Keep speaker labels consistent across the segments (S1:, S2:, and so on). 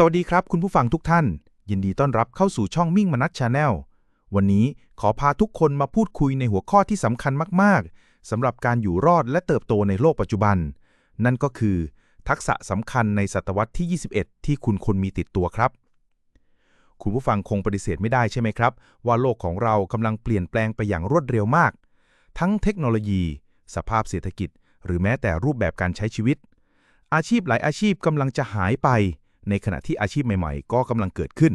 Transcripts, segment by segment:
S1: สวัสดีครับคุณผู้ฟังทุกท่าน ยินดีต้อนรับเข้าสู่ช่องมิ่งมนัสชาแนลวันนี้ขอพาทุกคนมาพูดคุยในหัวข้อที่สำคัญมากๆสำหรับการอยู่รอดและเติบโตในโลกปัจจุบัน นั่นก็คือ ทักษะสำคัญในศตวรรษที่ 21 ที่คุณควรมีติดตัวครับ คุณผู้ฟังคงปฏิเสธไม่ได้ใช่ไหมครับ ว่าโลกของเรากำลังเปลี่ยนแปลงไปอย่างรวดเร็วมาก ทั้งเทคโนโลยี สภาพเศรษฐกิจ หรือแม้แต่รูปแบบการใช้ชีวิต อาชีพหลายอาชีพกำลังจะหายไป ในขณะที่อาชีพใหม่ๆ ก็กำลังเกิดขึ้น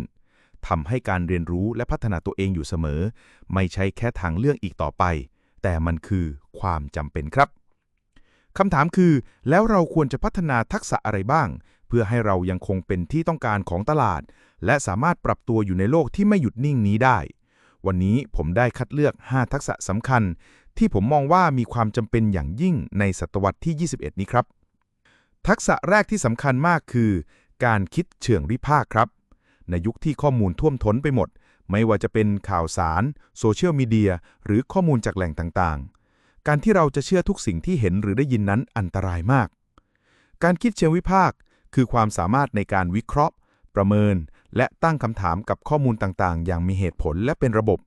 S1: ทำให้การเรียนรู้และพัฒนาตัวเองอยู่เสมอ ไม่ใช่แค่ทางเลือกอีกต่อไป แต่มันคือความจำเป็นครับคำถามคือ แล้วเราควรจะพัฒนาทักษะอะไรบ้าง เพื่อให้เรายังคงเป็นที่ต้องการของตลาด และสามารถปรับตัวอยู่ในโลกที่ไม่หยุดนิ่งนี้ได้ วันนี้ผมได้คัดเลือก 5 ทักษะสำคัญ ที่ผมมองว่ามีความจำเป็นอย่างยิ่งในศตวรรษที่ 21 นี้ครับ ทักษะแรกที่สำคัญมากคือ การคิดเชิงวิพากษ์ครับ ในยุคที่ข้อมูลท่วมท้นไปหมด ไม่ว่าจะเป็นข่าวสาร โซเชียลมีเดีย หรือข้อมูลจากแหล่งต่างๆ การที่เราจะเชื่อทุกสิ่งที่เห็นหรือได้ยินนั้นอันตรายมาก การคิดเชิงวิพากษ์คือความสามารถในการวิเคราะห์ ประเมิน และตั้งคำถามกับข้อมูลต่างๆ อย่างมีเหตุผลและเป็นระบบ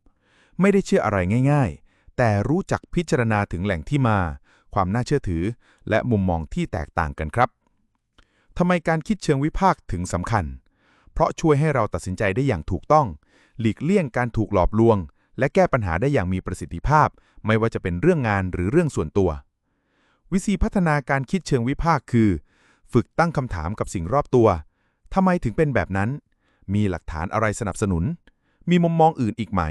S1: ไม่ได้เชื่ออะไรง่าย ๆ แต่รู้จักพิจารณาถึงแหล่งที่มา ความน่าเชื่อถือ และมุมมองที่แตกต่างกันครับ ทำไมการคิดเชิงวิพากษ์ถึงสำคัญ เพราะช่วยให้เราตัดสินใจได้อย่างถูกต้อง หลีกเลี่ยงการถูกหลอกลวง และแก้ปัญหาได้อย่างมีประสิทธิภาพ ไม่ว่าจะเป็นเรื่องงานหรือเรื่องส่วนตัว วิธีพัฒนาการคิดเชิงวิพากษ์คือ ฝึกตั้งคำถามกับสิ่งรอบตัวทำไมถึงเป็นแบบนั้น มีหลักฐานอะไรสนับสนุน มีมุมมองอื่นอีกไหม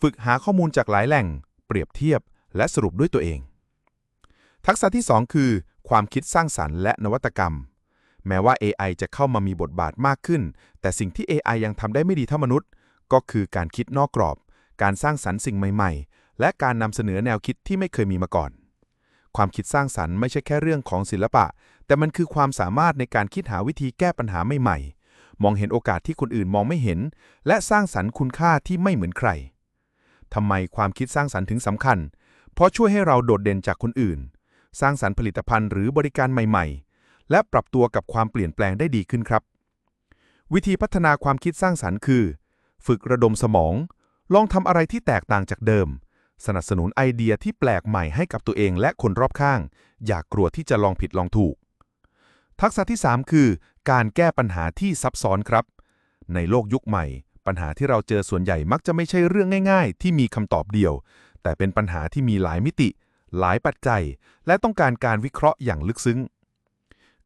S1: ฝึกหาข้อมูลจากหลายแหล่ง เปรียบเทียบ และสรุปด้วยตัวเอง ทักษะที่ 2 คือ ความคิดสร้างสรรค์และนวัตกรรม แม้ว่า AI จะเข้ามามีบทบาทมากขึ้น แต่สิ่งที่ AI ยังทำได้ไม่ดีเท่ามนุษย์ ก็คือการคิดนอกกรอบ การสร้างสรรค์สิ่งใหม่ ๆ และการนำเสนอแนวคิดที่ไม่เคยมีมาก่อน ความคิดสร้างสรรค์ไม่ใช่แค่เรื่องของศิลปะ แต่มันคือความสามารถในการคิดหาวิธีแก้ปัญหาใหม่ๆ มองเห็นโอกาสที่คนอื่นมองไม่เห็น และสร้างสรรค์คุณค่าที่ไม่เหมือนใครทำไมความคิดสร้างสรรค์ถึงสำคัญ เพราะช่วยให้เราโดดเด่นจากคนอื่น สร้างสรรค์ผลิตภัณฑ์หรือบริการใหม่ๆ และปรับตัวกับความเปลี่ยนแปลงได้ดีขึ้นครับ วิธีพัฒนาความคิดสร้างสรรค์คือ ฝึกระดมสมอง ลองทำอะไรที่แตกต่างจากเดิม สนับสนุนไอเดียที่แปลกใหม่ให้กับตัวเองและคนรอบข้าง อย่ากกลัวที่จะลองผิดลองถูก ทักษะที่ 3 คือ การแก้ปัญหาที่ซับซ้อนครับ ในโลกยุคใหม่ ปัญหาที่เราเจอส่วนใหญ่มักจะไม่ใช่เรื่องง่าย ๆ ที่มีคำตอบเดียว แต่เป็นปัญหาที่มีหลายมิติ หลายปัจจัย และต้องการการวิเคราะห์อย่างลึกซึ้ง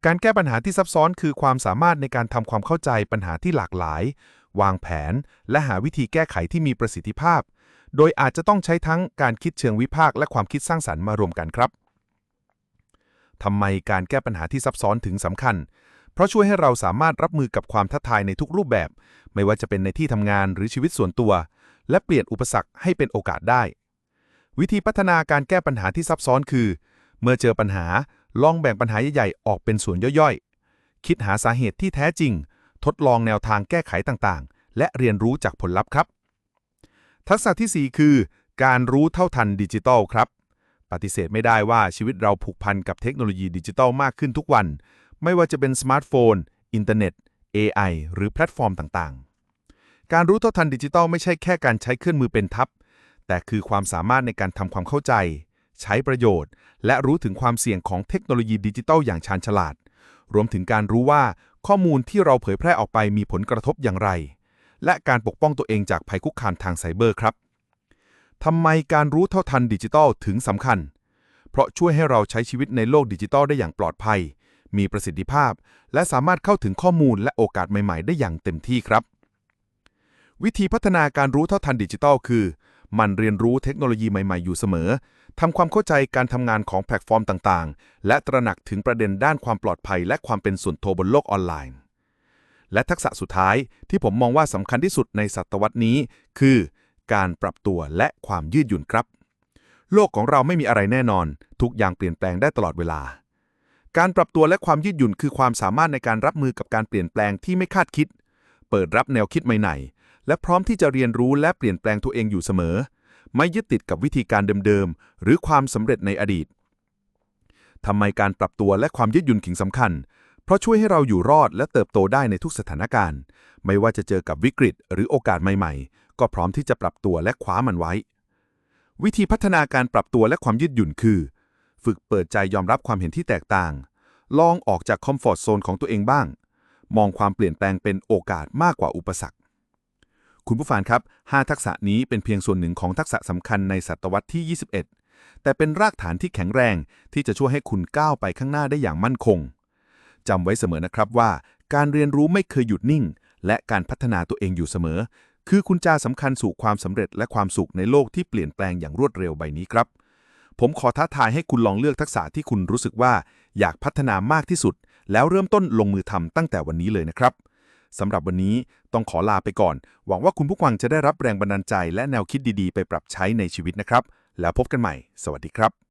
S1: การแก้ปัญหาที่ซับซ้อนคือความสามารถในการทำความเข้าใจปัญหาที่หลากหลาย วางแผน และหาวิธีแก้ไขที่มีประสิทธิภาพ โดยอาจจะต้องใช้ทั้งการคิดเชิงวิพากษ์และความคิดสร้างสรรค์มารวมกันครับทำไมการแก้ปัญหาที่ซับซ้อนถึงสำคัญ เพราะช่วยให้เราสามารถรับมือกับความท้าทายในทุกรูปแบบ ไม่ว่าจะเป็นในที่ทำงานหรือชีวิตส่วนตัว และเปลี่ยนอุปสรรคให้เป็นโอกาสได้ วิธีพัฒนาการแก้ปัญหาที่ซับซ้อนคือ เมื่อเจอปัญหา ลองแบ่งปัญหาใหญ่ๆ ออกเป็นส่วนย่อยๆ คิดหาสาเหตุที่แท้จริง ทดลองแนวทางแก้ไขต่างๆ และเรียนรู้จากผลลัพธ์ครับ ทักษะทีสี่ 4 คือ การรู้เท่าทันดิจิทัลครับ ปฏิเสธไม่ได้ว่าชีวิตเราผูกพันกับเทคโนโลยีดิจิทัลมากขึ้นทุกวัน ไม่ว่าจะเป็นสมาร์ทโฟน อินเทอร์เน็ต AI หรือแพลตฟอร์มต่างๆ การรู้เท่าทันดิจิทัลไม่ใช่แค่การใช้เครื่องมือเป็นทัพแต่คือความสามารถในการทำความเข้าใจ ใช้ประโยชน์ และรู้ถึงความเสี่ยงของเทคโนโลยีดิจิทัลอย่างชาญฉลาด รวมถึงการรู้ว่าข้อมูลที่เราเผยแพร่ออกไปมีผลกระทบอย่างไร และการปกป้องตัวเองจากภัยคุกคามทางไซเบอร์ครับทำไมการรู้เท่าทันดิจิทัลถึงสำคัญ เพราะช่วยให้เราใช้ชีวิตในโลกดิจิทัลได้อย่างปลอดภัย มีประสิทธิภาพ และสามารถเข้าถึงข้อมูลและโอกาสใหม่ๆ ได้อย่างเต็มที่ครับ วิธีพัฒนาการรู้เท่าทันดิจิทัลคือ มันเรียนรู้เทคโนโลยีใหม่ๆ อยู่เสมอ ทำความเข้าใจการทำงานของแพลตฟอร์มต่างๆ และตระหนักถึงประเด็นด้านความปลอดภัย และความเป็นส่วนตัวบนโลกออนไลน์ และทักษะสุดท้ายที่ผมมองว่าสำคัญที่สุดในศตวรรษนี้ คือ การปรับตัวและความยืดหยุ่นครับ โลกของเราไม่มีอะไรแน่นอน ทุกอย่างเปลี่ยนแปลงได้ตลอดเวลา การปรับตัวและความยืดหยุ่นคือความสามารถในการรับมือกับการเปลี่ยนแปลงที่ไม่คาดคิด เปิดรับแนวคิดใหม่ๆและพร้อมที่จะเรียนรู้และเปลี่ยนแปลงตัวเองอยู่เสมอ ไม่ยึดติดกับวิธีการเดิมๆ หรือความสำเร็จในอดีตทำไมการปรับตัวและความยืดหยุ่นถึงสำคัญ
S2: เพราะช่วยให้เราอยู่รอดและเติบโตได้ในทุกสถานการณ์ ไม่ว่าจะเจอกับวิกฤตหรือโอกาสใหม่ๆ ก็พร้อมที่จะปรับตัวและคว้ามันไว้ วิธีพัฒนาการปรับตัวและความยืดหยุ่นคือ ฝึกเปิดใจยอมรับความเห็นที่แตกต่าง ลองออกจากคอมฟอร์ทโซนของตัวเองบ้าง มองความเปลี่ยนแปลงเป็นโอกาสมากกว่าอุปสรรค คุณผู้ฟังครับ 5 ทักษะนี้เป็นเพียงส่วนหนึ่งของทักษะสำคัญในศตวรรษที่ 21 แต่เป็นรากฐานที่แข็งแรงที่จะช่วยให้คุณก้าวไปข้างหน้าได้อย่างมั่นคงจำไว้เสมอนะครับว่า การเรียนรู้ไม่เคยหยุดนิ่ง และการพัฒนาตัวเองอยู่เสมอ คือคุณจาสำคัญสู่ความสำเร็จและความสุขในโลกที่เปลี่ยนแปลงอย่างรวดเร็วใบนี้ครับ ผมขอท้าทายให้คุณลองเลือกทักษะที่คุณรู้สึกว่า อยากพัฒนามากที่สุด แล้วเริ่มต้นลงมือทำตั้งแต่วันนี้เลยนะครับ สำหรับวันนี้ต้องขอลาไปก่อน หวังว่าคุณผู้ฟังจะได้รับแรงบันดาลใจและแนวคิดดีๆ ไปปรับใช้ในชีวิตนะครับ แล้วพบกันใหม่ สวัสดีครับ